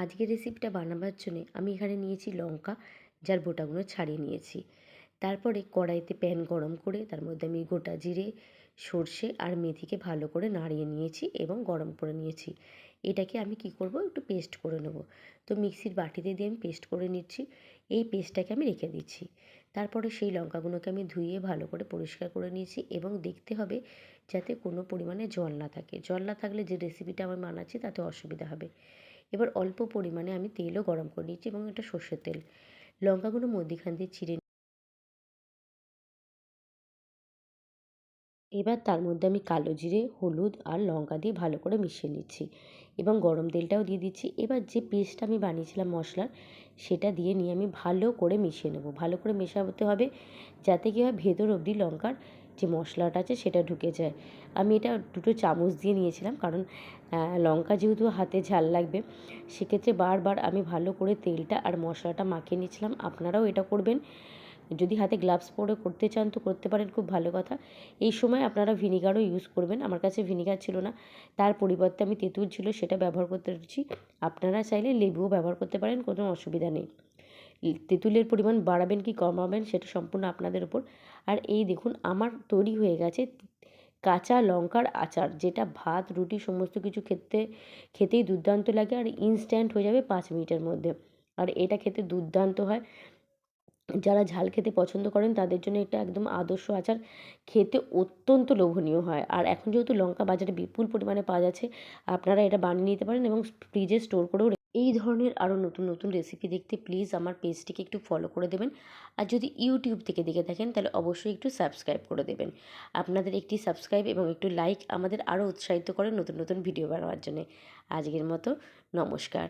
আজকের রেসিপিটা বানাবার জন্যে আমি এখানে নিয়েছি লঙ্কা, যার বোটাগুলো ছাড়িয়ে নিয়েছি। তারপরে কড়াইতে প্যান গরম করে, তার মধ্যে আমি গোটা জিরে, সর্ষে আর মেথিকে ভালো করে নাড়িয়ে নিয়েছি এবং গরম করে নিয়েছি। এটাকে আমি কি করব? একটু পেস্ট করে নেব। তো মিক্সির বাটিতে দিয়ে আমি পেস্ট করে নিচ্ছি। এই পেস্টটাকে আমি রেখে দিচ্ছি। তারপরে সেই লঙ্কাগুলোকে আমি ধুয়ে ভালো করে পরিষ্কার করে নিয়েছি এবং দেখতে হবে যাতে কোনো পরিমাণে জল না থাকে। জল না থাকলে যে রেসিপিটা আমি বানাচ্ছি তাতে অসুবিধা হবে। এবার অল্প পরিমাণে আমি তেলও গরম করে নিয়েছি এবং এটা সর্ষের তেল। লঙ্কাগুলো মধ্যিখান দিয়ে চিড়ে এবার তার মধ্যে আমি কালো জিরে, হলুদ আর লঙ্কা দিয়ে ভালো করে মিশিয়ে নিচ্ছি এবং গরম তেলটাও দিয়ে দিচ্ছি। এবার যে পেস্টটা আমি বানিয়েছিলাম মশলার, সেটা দিয়ে নিয়ে আমি ভালো করে মিশিয়ে নেব। ভালো করে মেশাতে হবে যাতে কী হয় ভেতর অবধি লঙ্কার যে মশলাটা আছে সেটা ঢুকে যায়। আমি এটা দুটো চামচ দিয়ে নিয়েছিলাম কারণ লঙ্কা যেহেতু হাতে ঝাল লাগবে, সেক্ষেত্রে বারবার আমি ভালো করে তেলটা আর মশলাটা মাখিয়ে নিয়েছিলাম। আপনারাও এটা করবেন। যদি হাতে গ্লাভস পরে করতে চান তো করতে পারেন, খুব ভালো কথা। এই সময় আপনারা ভিনিগারও ইউজ করবেন। আমার কাছে ভিনিগার ছিল না, তার পরিবর্তে আমি তেঁতুল ছিল সেটা ব্যবহার করতে পারছি। আপনারা চাইলে লেবুও ব্যবহার করতে পারেন, কোনো অসুবিধা নেই। তেঁতুলের পরিমাণ বাড়াবেন কি কমাবেন সেটা সম্পূর্ণ আপনাদের উপর আর এই দেখুন, আমার তৈরি হয়ে গেছে কাঁচা লঙ্কার আচার, যেটা ভাত, রুটি, সমস্ত কিছু খেতে, খেতেই দুর্দান্ত লাগে আর ইনস্ট্যান্ট হয়ে যাবে পাঁচ মিনিটের মধ্যে। আর এটা খেতে দুর্দান্ত হয়। যারা ঝাল খেতে পছন্দ করেন তাদের জন্য এটা একদম আদর্শ আচার। খেতে অত্যন্ত লোভনীয় হয়। আর এখন যেহেতু লঙ্কা বাজারে বিপুল পরিমাণে পাওয়া যাচ্ছে, আপনারা এটা বানিয়ে নিতে পারেন এবং ফ্রিজে স্টোর করেও এই ধরনের আরও নতুন নতুন রেসিপি দেখতে প্লিজ আমার পেজটিকে একটু ফলো করে দেবেন। আর যদি ইউটিউব থেকে দেখে থাকেন, তাহলে অবশ্যই একটু সাবস্ক্রাইব করে দেবেন। আপনাদের একটি সাবস্ক্রাইব এবং একটু লাইক আমাদের আরও উৎসাহিত করে নতুন নতুন ভিডিও বানাবার জন্যে। আজকের মতো নমস্কার।